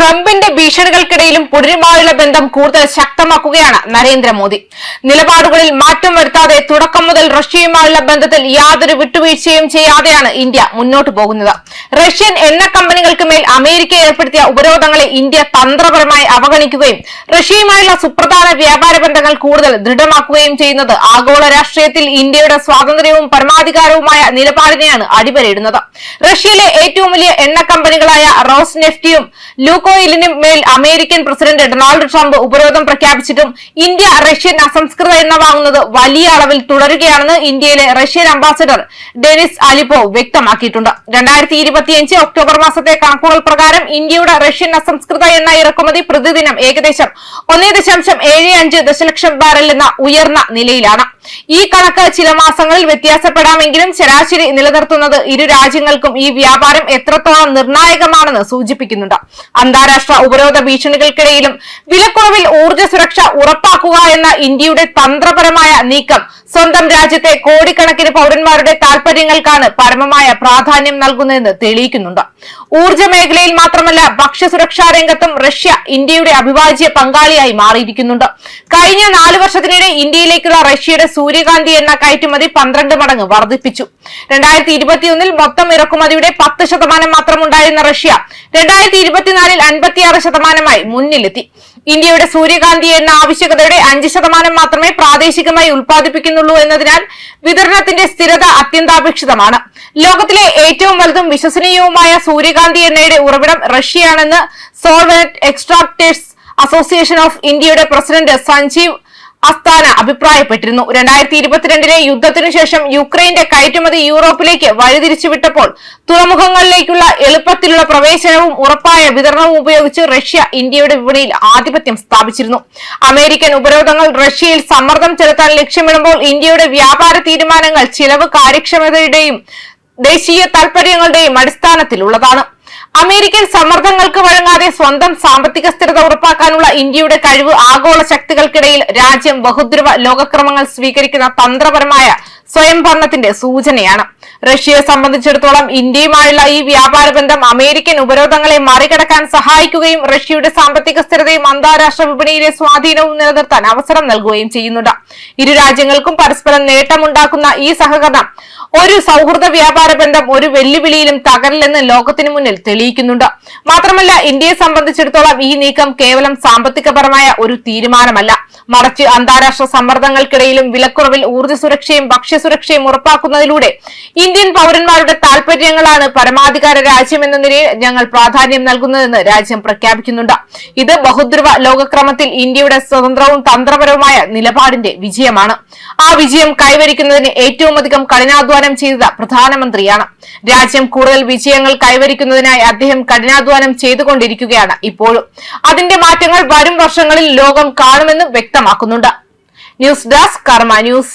ട്രംപിന്റെ ഭീഷണികൾക്കിടയിലും പുടിനുമായുള്ള ബന്ധം കൂടുതൽ ശക്തമാക്കുകയാണ് നരേന്ദ്രമോദി. നിലപാടുകളിൽ മാറ്റം വരുത്താതെ തുടക്കം മുതൽ റഷ്യയുമായുള്ള ബന്ധത്തിൽ യാതൊരു വിട്ടുവീഴ്ചയും ചെയ്യാതെയാണ് ഇന്ത്യ മുന്നോട്ടു പോകുന്നത്. റഷ്യൻ എണ്ണ കമ്പനികൾക്ക് മേൽ അമേരിക്ക ഏർപ്പെടുത്തിയ ഉപരോധങ്ങളെ ഇന്ത്യ തന്ത്രപരമായി അവഗണിക്കുകയും റഷ്യയുമായുള്ള സുപ്രധാന വ്യാപാര ബന്ധങ്ങൾ കൂടുതൽ ദൃഢമാക്കുകയും ചെയ്യുന്നത് ആഗോള രാഷ്ട്രീയത്തിൽ ഇന്ത്യയുടെ സ്വാതന്ത്ര്യവും പരമാധികാരവുമായ നിലപാടിനെയാണ് അടിവരയിടുന്നത്. റഷ്യയിലെ ഏറ്റവും വലിയ എണ്ണ കമ്പനികളായ റോസ് നെഫ്റ്റിയും ലൂക്കോയിലിനും മേൽ അമേരിക്കൻ പ്രസിഡന്റ് ഡൊണാൾഡ് ട്രംപ് ഉപരോധം പ്രഖ്യാപിച്ചിട്ടും ഇന്ത്യ റഷ്യൻ അസംസ്കൃത എണ്ണ വാങ്ങുന്നത് വലിയ അളവിൽ തുടരുകയാണെന്ന് ഇന്ത്യയിലെ റഷ്യൻ അംബാസഡർ ഡെനിസ് അലിപോ വ്യക്തമാക്കിയിട്ടുണ്ട്. രണ്ടായിരത്തി ഇരുപത്തിയഞ്ച് ഒക്ടോബർ മാസത്തെ കണക്കുകൾ പ്രകാരം ഇന്ത്യയുടെ റഷ്യൻ അസംസ്കൃത എണ്ണ ഇറക്കുമതി പ്രതിദിനം ഏകദേശം ഒന്നേ ദശാംശം ഏഴ് അഞ്ച് ദശലക്ഷം ബാരൽ എന്ന ഉയർന്ന നിലയിലാണ്. ഈ കണക്ക് ചില മാസങ്ങളിൽ വ്യത്യാസപ്പെടാമെങ്കിലും ശരാശരി നിലനിർത്തുന്നത് ഇരു രാജ്യങ്ങൾക്കും ഈ വ്യാപാരം എത്രത്തോളം നിർണായകമാണെന്ന് സൂചിപ്പിക്കുന്നുണ്ട്. അന്താരാഷ്ട്ര ഉപരോധ ഭീഷണികൾക്കിടയിലും വിലക്കുറവിൽ ഊർജ സുരക്ഷ ഉറപ്പാക്കുക എന്ന ഇന്ത്യയുടെ തന്ത്രപരമായ നീക്കം സ്വന്തം രാജ്യത്തെ കോടിക്കണക്കിന് പൌരന്മാരുടെ താൽപര്യങ്ങൾക്കാണ് പരമമായ പ്രാധാന്യം നൽകുന്നതെന്ന് തെളിയിക്കുന്നുണ്ട്. ഊർജ മേഖലയിൽ മാത്രമല്ല ഭക്ഷ്യസുരക്ഷാ രംഗത്തും റഷ്യ ഇന്ത്യയുടെ അവിഭാജ്യ പങ്കാളിയായി മാറിയിരിക്കുന്നുണ്ട്. കഴിഞ്ഞ നാല് വർഷത്തിനിടെ ഇന്ത്യയിലേക്കുള്ള റഷ്യയുടെ സൂര്യകാന്തി എണ്ണ കയറ്റുമതി പന്ത്രണ്ട് മടങ്ങ് വർദ്ധിപ്പിച്ചു. രണ്ടായിരത്തി ഇരുപത്തിയൊന്നിൽ മൊത്തം ഇറക്കുമതിയുടെ പത്ത് ശതമാനം മാത്രം ഉണ്ടായിരുന്ന റഷ്യ രണ്ടായിരത്തി ഇരുപത്തിനാലിൽ അൻപത്തിയാറ് ശതമാനമായി മുന്നിലെത്തി. ഇന്ത്യയുടെ സൂര്യകാന്തി എണ്ണ ആവശ്യകതയുടെ അഞ്ച് ശതമാനം മാത്രമേ പ്രാദേശികമായി ഉൽപ്പാദിപ്പിക്കുന്നുള്ളൂ എന്നതിനാൽ വിതരണത്തിന്റെ സ്ഥിരത അത്യന്താപേക്ഷിതമാണ്. ലോകത്തിലെ ഏറ്റവും വലുതും വിശ്വസനീയവുമായ സൂര്യകാന്തി എണ്ണയുടെ ഉറവിടം റഷ്യയാണെന്ന് സോൾവെറ്റ് എക്സ്ട്രാക്ടേഴ്സ് അസോസിയേഷൻ ഓഫ് ഇന്ത്യയുടെ പ്രസിഡന്റ് സഞ്ജീവ് അസ്താന അഭിപ്രായപ്പെട്ടിരുന്നു. രണ്ടായിരത്തി ഇരുപത്തിരണ്ടിലെ യുദ്ധത്തിനു ശേഷം യുക്രൈന്റെ കയറ്റുമതി യൂറോപ്പിലേക്ക് വഴിതിരിച്ചുവിട്ടപ്പോൾ തുറമുഖങ്ങളിലേക്കുള്ള എളുപ്പത്തിലുള്ള പ്രവേശനവും ഉറപ്പായ വിതരണവും ഉപയോഗിച്ച് റഷ്യ ഇന്ത്യയുടെ വിപണിയിൽ ആധിപത്യം സ്ഥാപിച്ചിരുന്നു. അമേരിക്കൻ ഉപരോധങ്ങൾ റഷ്യയിൽ സമ്മർദ്ദം ചെലുത്താൻ ലക്ഷ്യമിടുമ്പോൾ ഇന്ത്യയുടെ വ്യാപാര തീരുമാനങ്ങൾ ചിലവ് കാര്യക്ഷമതയുടെയും ദേശീയ താൽപര്യങ്ങളുടെയും അടിസ്ഥാനത്തിലുള്ളതാണ്. അമേരിക്കൻ സമ്മർദ്ദങ്ങൾക്ക് വഴങ്ങാതെ സ്വന്തം സാമ്പത്തിക സ്ഥിരത ഉറപ്പാക്കാനുള്ള ഇന്ത്യയുടെ കഴിവ് ആഗോള ശക്തികൾക്കിടയിൽ രാജ്യം ബഹുദ്രവ ലോകക്രമങ്ങൾ സ്വീകരിക്കുന്ന തന്ത്രപരമായ സ്വയംഭരണത്തിന്റെ സൂചനയാണ്. റഷ്യയെ സംബന്ധിച്ചിടത്തോളം ഇന്ത്യയുമായുള്ള ഈ വ്യാപാര ബന്ധം അമേരിക്കൻ ഉപരോധങ്ങളെ മറികടക്കാൻ സഹായിക്കുകയും റഷ്യയുടെ സാമ്പത്തിക സ്ഥിരതയും അന്താരാഷ്ട്ര വിപണിയിലെ സ്വാധീനവും നിലനിർത്താൻ അവസരം നൽകുകയും ചെയ്യുന്നുണ്ട്. ഇരു രാജ്യങ്ങൾക്കും പരസ്പരം നേട്ടമുണ്ടാക്കുന്ന ഈ സഹകരണം ഒരു സൗഹൃദ വ്യാപാര ബന്ധം ഒരു വെല്ലുവിളിയിലും തകരില്ലെന്ന് ലോകത്തിന് മുന്നിൽ തെളിയിക്കുന്നുണ്ട്. മാത്രമല്ല ഇന്ത്യയെ സംബന്ധിച്ചിടത്തോളം ഈ നീക്കം കേവലം സാമ്പത്തികപരമായ ഒരു തീരുമാനമല്ല. മറിച്ച് അന്താരാഷ്ട്ര സമ്മർദ്ദങ്ങൾക്കിടയിലും വിലക്കുറവിൽ ഊർജ സുരക്ഷയും ഭക്ഷ്യസുരക്ഷയും ഉറപ്പാക്കുന്നതിലൂടെ ഇന്ത്യൻ പൌരന്മാരുടെ താൽപര്യങ്ങളാണ് പരമാധികാര രാജ്യമെന്ന നിലയിൽ ഞങ്ങൾ പ്രാധാന്യം നൽകുന്നതെന്ന് രാജ്യം പ്രഖ്യാപിക്കുന്നുണ്ട്. ഇത് ബഹുദ്രവ ലോകക്രമത്തിൽ ഇന്ത്യയുടെ സ്വതന്ത്രവും തന്ത്രപരവുമായ നിലപാടിന്റെ വിജയമാണ്. ആ വിജയം കൈവരിക്കുന്നതിന് ഏറ്റവും അധികം കഠിനാധ്വാനം ചെയ്തത് പ്രധാനമന്ത്രിയാണ്. രാജ്യം കൂടുതൽ വിജയങ്ങൾ കൈവരിക്കുന്നതിനായി അദ്ദേഹം കഠിനാധ്വാനം ചെയ്തുകൊണ്ടിരിക്കുകയാണ് ഇപ്പോഴും. അതിന്റെ മാറ്റങ്ങൾ വരും വർഷങ്ങളിൽ ലോകം കാണുമെന്ന് വ്യക്തമാക്കുന്നുണ്ട്. News desk Karma News.